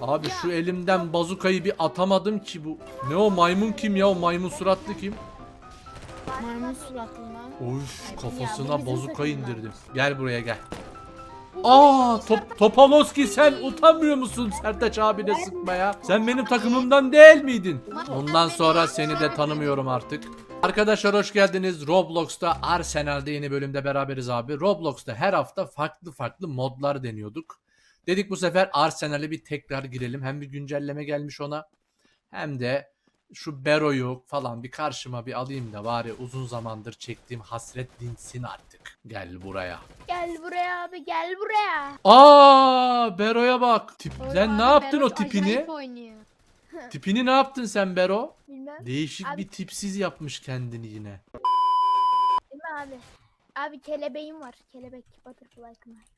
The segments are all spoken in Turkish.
Abi şu elimden bazukayı bir atamadım ki bu. Ne o maymun kim ya o maymun suratlı kim? Maymun suratlı mı? Of Ya, kafasına bazuka takımdan. indirdim. Gel buraya gel. Aa top, Topaloski sen utanmıyor musun Sertaç abine sıkmaya? Sen benim takımımdan değil miydin? Ondan sonra seni de tanımıyorum artık. Arkadaşlar hoş geldiniz. Roblox'ta Arsenal'de yeni bölümde beraberiz abi. Roblox'ta her hafta farklı farklı modlar deniyorduk. Dedik bu sefer Arsenal'e bir tekrar girelim. Hem bir güncelleme gelmiş ona hem de şu Bero'yu falan bir karşıma bir alayım da bari uzun zamandır çektiğim hasret dinsin artık. Gel buraya. Gel buraya abi gel buraya. Aa Bero'ya bak. Tip, sen ne Abi, yaptın Berat o tipini? Tipini ne yaptın sen Bero? Bilmem Değişik Abi- bir tipsiz yapmış kendini yine. değil mi abi? Abi kelebeğim var. Kelebek butterfly knife.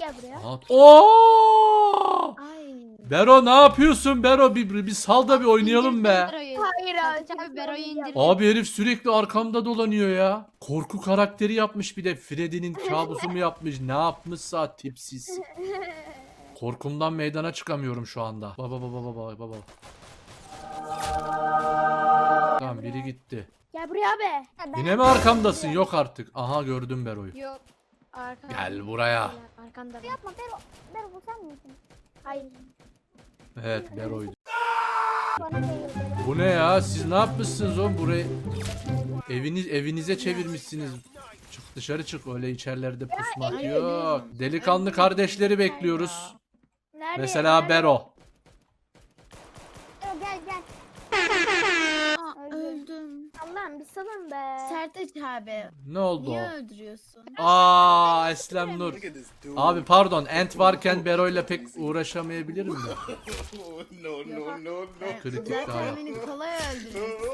Gel buraya. Oo! Ay. Bero ne yapıyorsun Bero? Bir, bir sal da bir oynayalım be. Hayır abi. Bero'yu indir. Abi herif sürekli arkamda dolanıyor ya. Korku karakteri yapmış bir de. Freddy'nin kabusu mu yapmış? Ne yapmışsa tipsiz. Korkumdan meydana çıkamıyorum şu anda. Baba baba baba baba. Tamam biri gitti. Gel buraya abi. Yine mi arkamdasın? Yok artık. Aha gördüm Bero'yu. Yok. Arkanda. Gel buraya. Arkanda. Yapma Bero. Bero bu sen misin? Hayır. Evet Bero'ydu. Bu ne ya? Siz ne yapmışsınız oğlum? Burayı eviniz evinize çevirmişsiniz. Çık dışarı çık öyle içerilerde pusmak yok. Delikanlı kardeşleri bekliyoruz. Nerede? Mesela. Bero Allah'ım bir salın be. Sertaç abi. Ne oldu Niye öldürüyorsun? Aa Eslem Nur. Abi pardon Ent varken Bero'yla pek uğraşamayabilirim de. no, no, no, no. Kritik daha Zaten beni kolay öldürüyorsun.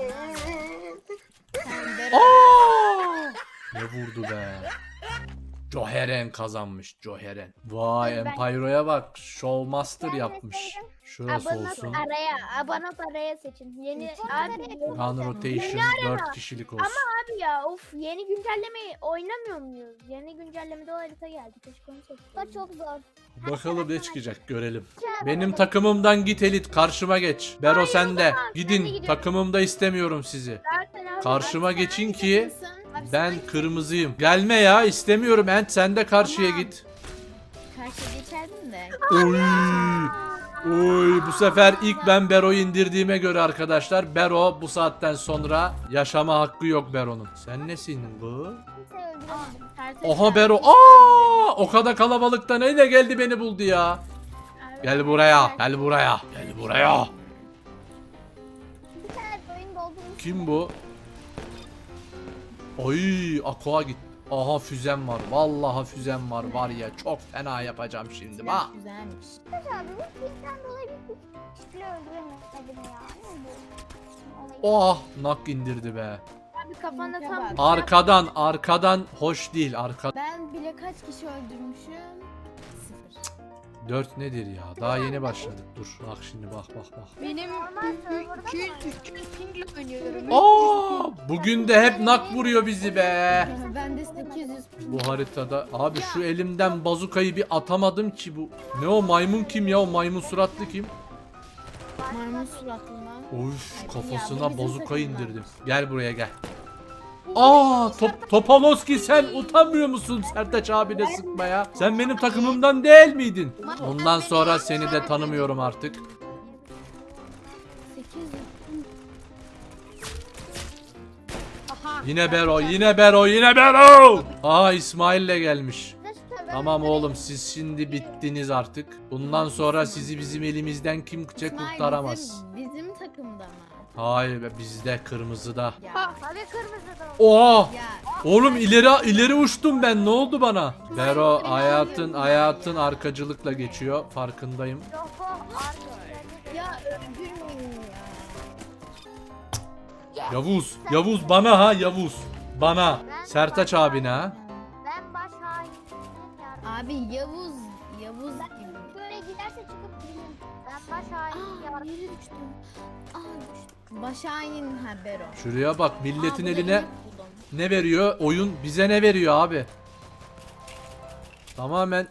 Sen Bero. Aa! Ne vurdu be. Joheren kazanmış Joheren. Vay Empiro'ya bak. Showmaster yapmış. Şurası Abonat olsun. araya, abonat araya seçin. Yeni abi. Gun Rotation 4 kişilik olsun. Abi ya of yeni güncellemeyi oynamıyor muyuz? Yeni güncellemede o harita geldi. Keşke onu seçseydim. çok zor. Bakalım ne çıkacak görelim. Benim takımımdan git elit karşıma geç. Bero sen de. Gidin takımımda istemiyorum sizi. Karşıma geçin ki ben kırmızıyım. Gelme ya istemiyorum Ent sen de karşıya Tamam. git. Karşıya geçerdin de. Oy. Oy bu sefer ilk ben Bero'yu indirdiğime göre arkadaşlar Bero bu saatten sonra yaşama hakkı yok Bero'nun. Sen nesin bu? Oha. Bero. Aa! O kadar kalabalıkta neyle geldi beni buldu ya. Gel buraya. Gel buraya. Gel buraya. Kim bu? Oy Aqua git. Aha füzem var. Vallahi füzem var var ya çok fena yapacağım şimdi bak. Güzelmiş. Abi bu filmden dolayı bir kişiyle öldüremedim ya. Ne Oh nak indirdi be. Abi kafanda tam bak. Arkadan arkadan hoş değil. Arka Ben bile kaç kişi öldürmüşüm? Sıfır. 4 nedir ya? Daha yeni başladık. Dur bak şimdi bak bak bak. Benim 200 300 pingle oynuyorum. Aa, bugün de hep nak vuruyor bizi be. Ben de 800 ping. Bu haritada abi şu elimden bazukayı bir atamadım ki bu. Ne o maymun kim ya o maymun suratlı kim? Maymun suratlı mı? Of kafasına takımdan. indirdim. Gel buraya gel. Aa top, Topaloski sen utanmıyor musun Sertaç abine sıkmaya? Sen benim takımımdan değil miydin? Ondan sonra seni de tanımıyorum artık. 800 Aha. Yine Bero, yine Bero, yine Bero. Aa İsmail'le gelmiş. Tamam oğlum siz şimdi bittiniz artık. Bundan sonra sizi bizim elimizden kimse kurtaramaz. Bizim takımda mı? Hayır be bizde kırmızıda. Ya. Abi kırmızı da. Oha! Ya. Oğlum ileri ileri uçtum ben. Ne oldu bana? Bero hayatın hayatın arkacılıkla geçiyor. Farkındayım. Yok o arka. Ya öldürmeyin ya. Yavuz, Yavuz bana ha Yavuz. Bana. Sertaç abine ha. Ben baş. Abi. Yavuz Başayin ha Bero. Şuraya bak milletin Aa, eline buldum. ne veriyor? Oyun bize ne veriyor abi? Tamamen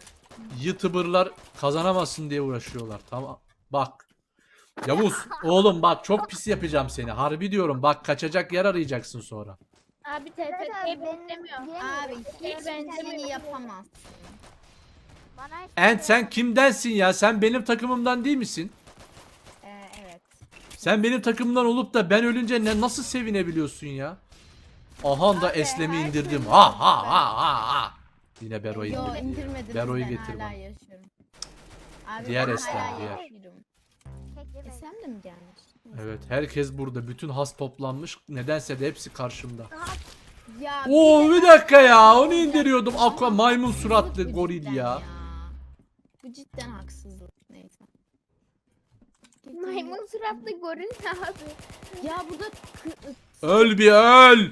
YouTuber'lar kazanamasın diye uğraşıyorlar. Tamam. Bak. Yavuz oğlum bak çok pis yapacağım seni. Harbi diyorum bak kaçacak yer arayacaksın sonra. Abi şey TFT'ye benim- benzemiyor. Abi Hiç benzemini yapamazsın. Bana hiç And sen kimdensin ya? Sen benim takımımdan değil misin? Ee. Sen benim takımımdan olup da ben ölünce ne nasıl sevinebiliyorsun ya? Aha da Eslem'i indirdim. Ha ha ha ha ha. Yine Bero'yu Yo indirdim. indirmedim. Bero'yu ben getir hala yaşıyorum. Abi Diğer ben Eslem, hala diğer. yaşıyorum. Eslem de mi gelmiş? Evet herkes burada. Bütün has toplanmış. Nedense de hepsi karşımda. Ya Oo de bir dakika ya. Onu indiriyordum. Aqua maymun suratlı bu goril cidden ya. Bu cidden haksızlık. Neyse. Maymun suratlı goril ne abi? Ya burada Öl bir öl.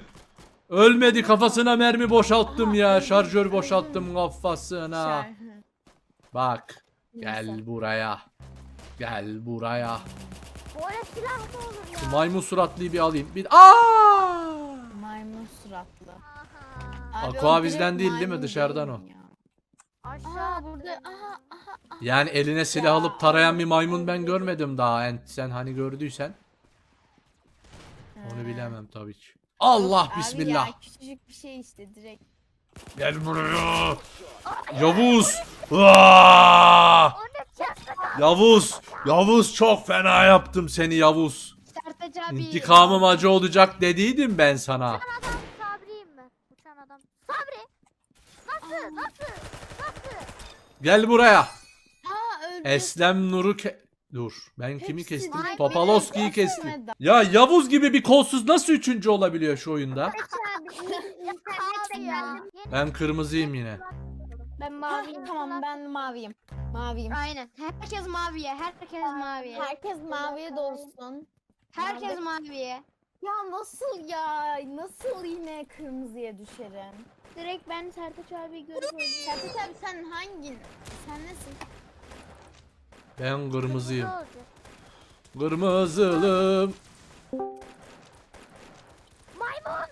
Ölmedi kafasına mermi boşalttım Aha, ya. öldüm, Şarjör öldüm. boşalttım kafasına. Bak. Neyse. Gel buraya. Gel buraya. Böyle silah mı olur ya? Şu maymun suratlıyı bir alayım. Bir Aa! Maymun suratlı. Abi Aqua bizden değil değil mi? maymun Dışarıdan o. ya. Aşağı Aa burada aha aha aha. Yani eline silah Ya, alıp tarayan bir maymun ay, ben görmedim daha. En- Sen hani gördüysen onu bilemem tabii ki. Allah Abi bismillah. Ya, küçücük bir şey işte direkt. Gel buraya. Yavuz. Aa! Yavuz. Yavuz çok fena yaptım seni Yavuz. Sertaç abi. İntikamım acı olacak dediydim ben sana. Uçan adam Sabri'yim mi? Uçan adam. Sabri. Nasıl? Nasıl? Gel buraya. Aa öldü. Eslem Nur'u ke... Dur. Ben kimi Hepsi kestim? direkt Topaloski'yi benim kestim. Ya Yavuz gibi bir kolsuz nasıl üçüncü olabiliyor şu oyunda? Ya. Ben kırmızıyım yine. Ben Ha, maviyim. tamam ben maviyim. Maviyim. Aynen. Herkes maviye. Herkes maviye. Herkes maviye dolsun. Herkes maviye. Ya nasıl ya? Nasıl yine kırmızıya düşerim? Direkt ben Sertaç abiyi görüp. Sertaç abi sen hangin? Sen nesin? Ben kırmızıyım. Kırmızılım. Maymun.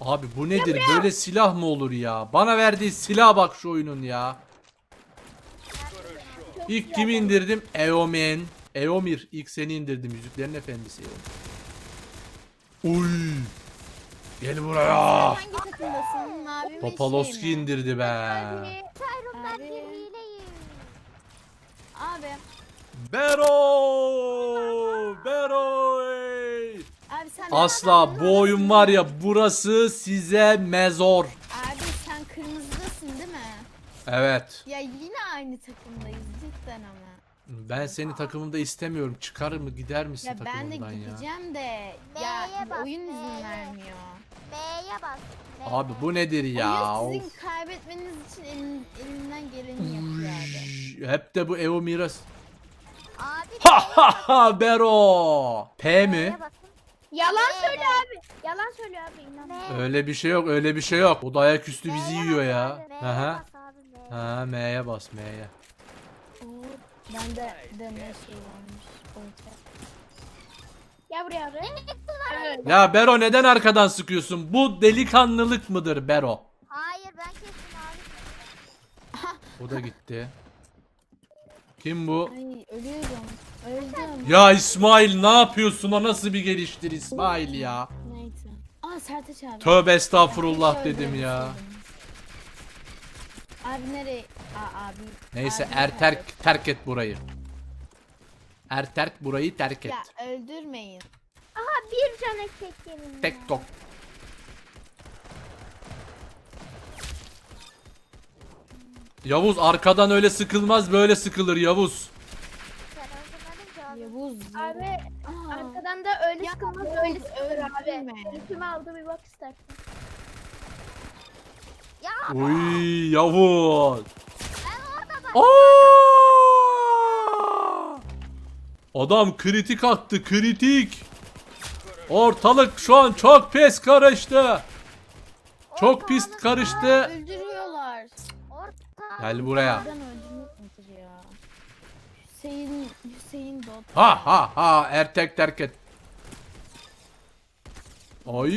Abi bu nedir? Böyle silah mı olur ya? Bana verdiği silah bak şu oyunun ya. İlk kimi indirdim? Eomen. Eomir. İlk seni indirdim. Yüzüklerin Efendisi. Eomir. Gel buraya. Hangi takımdasın? Mavi mi Topaloski şey mi? indirdi be. Abi. Tyron'dan Abi. bir hileyim. Abi. Bero. Bero. ey. Abi sen Asla bu oyun var ya burası size mezor. Abi sen kırmızıdasın değil mi? Evet. Ya yine aynı takımdayız cidden ama. Ben seni takımımda istemiyorum. Çıkar mı gider misin Ya ben de takımımdan ya? gideceğim de B'ye ya bak, oyun izin B'ye. vermiyor. B'ye bas. B'ye. Abi bu nedir ya? oyun sizin Of. kaybetmeniz için elin, elinden geleni yapıyor abi. Hep de bu Evo Miras. Abi Ha ha ha Bero. P mi? B'ye basın. Yalan B'ye söyle bas. abi. Yalan söyle abi. inan. Öyle bir şey yok, öyle bir şey yok. O da ayaküstü bizi yiyor bas ya. abi, M'ye Aha. bas abi. Ha M'ye bas M'ye. Ben de deme şey varmış. Orta. Gel buraya abi. Evet. Ya Bero neden arkadan sıkıyorsun? Bu delikanlılık mıdır Bero? Hayır ben kestim abi. O da gitti. Kim bu? Ay ölüyorum. Öldüm. Ya İsmail ne yapıyorsun? O nasıl bir geliştir İsmail ya? Neyse. Aa Sertaç abi. Tövbe estağfurullah dedim ya. öldürmeseydim. Abi nereye? Aa abi. Neyse abi er terk, terk et burayı. Er terk burayı terk et. Ya öldürmeyin. Aha bir can yemin. Tek tok. Yavuz arkadan öyle sıkılmaz böyle sıkılır Yavuz. Sen öldürmedin ki abi. Yavuz. Abi Aa. arkadan da öyle Ya, sıkılmaz Yavuz, öyle sıkılır abi. Kim aldı bir bak istersen. Uy Yavuz. Aa! Adam kritik attı kritik. Ortalık şu an çok pis karıştı. Çok pis karıştı. Öldürüyorlar. Orta. Gel buraya. Neden öldürmek nedir ya? Hüseyin, Hüseyin Dot. Ha ha ha ertek terk et. Ay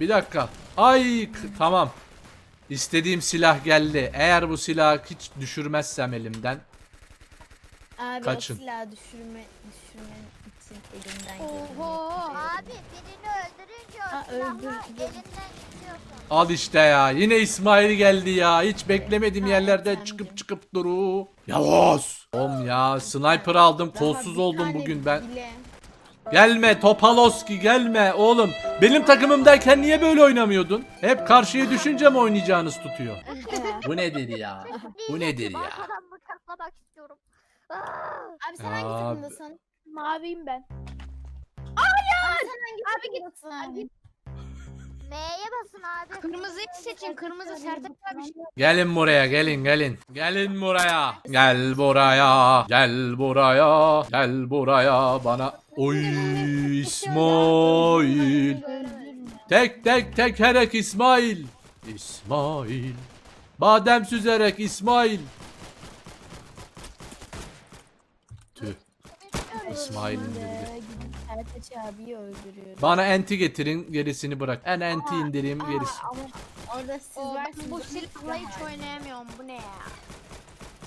bir dakika. Ay tamam. İstediğim silah geldi. Eğer bu silahı hiç düşürmezsem elimden. Abi Kaçın. o silahı düşürme, düşürmen için elimden Oho. Abi birini öldürünce o Ha, silahla öldürdüm. elinden gidiyorsun. Al işte ya. Yine İsmail geldi ya. Hiç beklemediğim Ha, yerlerden çıkıp çıkıp duru. Yavuz. Oğlum ya sniper aldım. Daha Kolsuz oldum bugün ben. bile. Gelme Topaloski gelme oğlum. Benim takımımdayken niye böyle oynamıyordun? Hep karşıya düşünce mi oynayacağınız tutuyor? Bu nedir ya? Bu nedir ya? Arkadan bıçaklamak istiyorum. Aa! Abi sen hangi Abi. takımdasın? Maviyim ben. Abi sen hangi takımdasın? M'ye basın abi. Kırmızıyı seçin. Kırmızı Sertaç abi. Gelin buraya gelin gelin. Gelin buraya. Gel buraya. Gel buraya. Gel buraya bana. Oy İsmail. Tek tek tekerek İsmail. İsmail. Badem süzerek İsmail. Tüh. İsmail Sertaç abiyi öldürüyorum. Bana enti getirin gerisini bırak. En enti indireyim gerisi. Ama orada siz varsınız. Bu silahla hiç oynayamıyorum. Bu ne ya?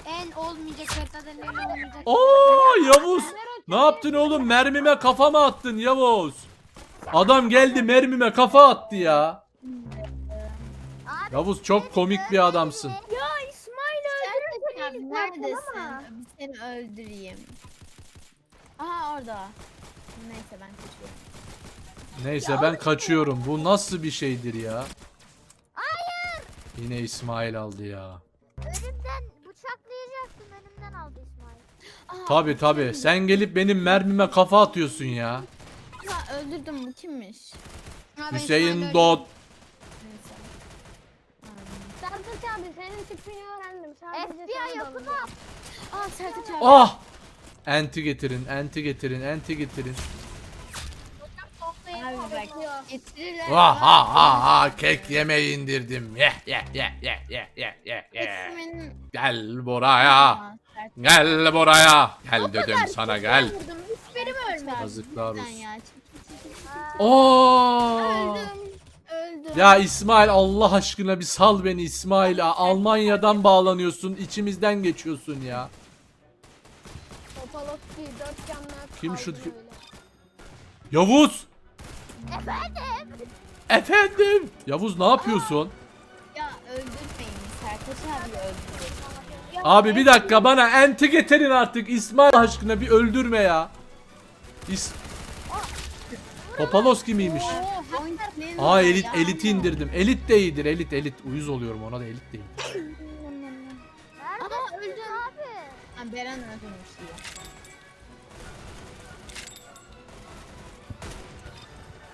En olmayacak haritadan en olmayacak. Oo Yavuz. Ne yaptın oğlum? Mermime kafa mı attın Yavuz? Adam geldi mermime kafa attı ya. Abi Yavuz çok komik bir adamsın. Ya İsmail abi neredesin? Bir seni öldüreyim. Aha orada. Neyse ben kaçıyorum. Neyse ben kaçıyorum. Bu nasıl bir şeydir ya? Hayır. Yine İsmail aldı ya. önümden bıçaklayacaktım önümden aldı İsmail. Tabi tabi. Sen gelip benim mermime kafa atıyorsun ya. aha, öldürdüm bu kimmiş? Hüseyin Dot. Neyse. Sertaç abi senin tipini öğrendim. Sadece FBI sana yapın dalacağım. Aa Sertaç abi. Ah! Enti getirin, enti getirin, enti getirin. Abi bak getirirler. Ha ha ha ha kek yemeği indirdim. Ye ye ye ye ye ye ye ye. Resmin- Gel buraya. Aa, Gel buraya. Gel dedim sana gel. Vurdum. Hiçbiri mi ölmedi? Yazıklar olsun. ya, çekil, çekil, çekil. Oo! Öldüm. Öldüm. Ya İsmail Allah aşkına bir sal beni İsmail. Almanya'dan bağlanıyorsun, içimizden geçiyorsun ya. Dört. Kim şu- kaldı. Yavuz! Efendim? Efendim! Yavuz ne yapıyorsun? Ya öldürmeyin. Sertaç abi öldürün. Abi bir dakika bana enti getirin artık İsmail aşkına bir öldürme ya. İs Topaloski miymiş? Pointlerin Aa var elit ya. eliti indirdim. Elit de iyidir elit elit. Uyuz oluyorum ona da elit değil. Nerede Aa, öldüm. abi? Ha, Beren öldürmüş diye.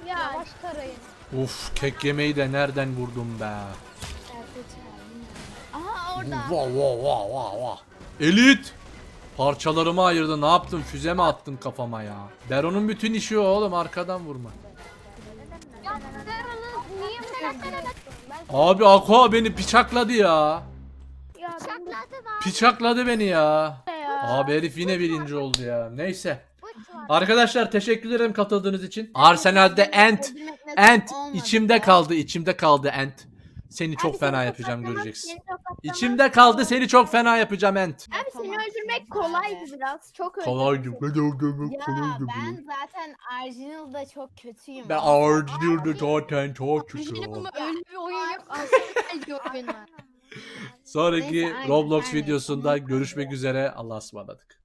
Ya. Yavaş tarayın. Uf kek yemeği de nereden vurdum be. Aha orada. Vah vah vah vah vah. Elit! Parçalarımı ayırdı. Ne yaptın? Füze mi attın kafama ya? Beron'un bütün işi o oğlum. Arkadan vurma. Niye bırakmadın? Abi Aqua beni bıçakladı ya. Ya. Bıçakladı beni ya. ya. Abi herif yine birinci oldu ya. Neyse. Arkadaşlar teşekkür ederim katıldığınız için. Arsenal'de Ent. Ent. içimde kaldı. içimde kaldı Ent. Seni çok Abi fena seni yapacağım tokatlamak, göreceksin. seni tokatlamak- İçimde kaldı. Seni çok fena yapacağım Ent. Abi seni öldürmek kolaydı biraz. Çok Kolaydı. Ben öldürmek Ya kolaydı. ben zaten Arjinal'da çok kötüyüm. Ben. Arjinal'da zaten çok kötü. öyle bir oyun yok. Benim. Sonraki Neyse, aynen, Roblox aynen. videosunda görüşmek üzere. Allah'a ısmarladık.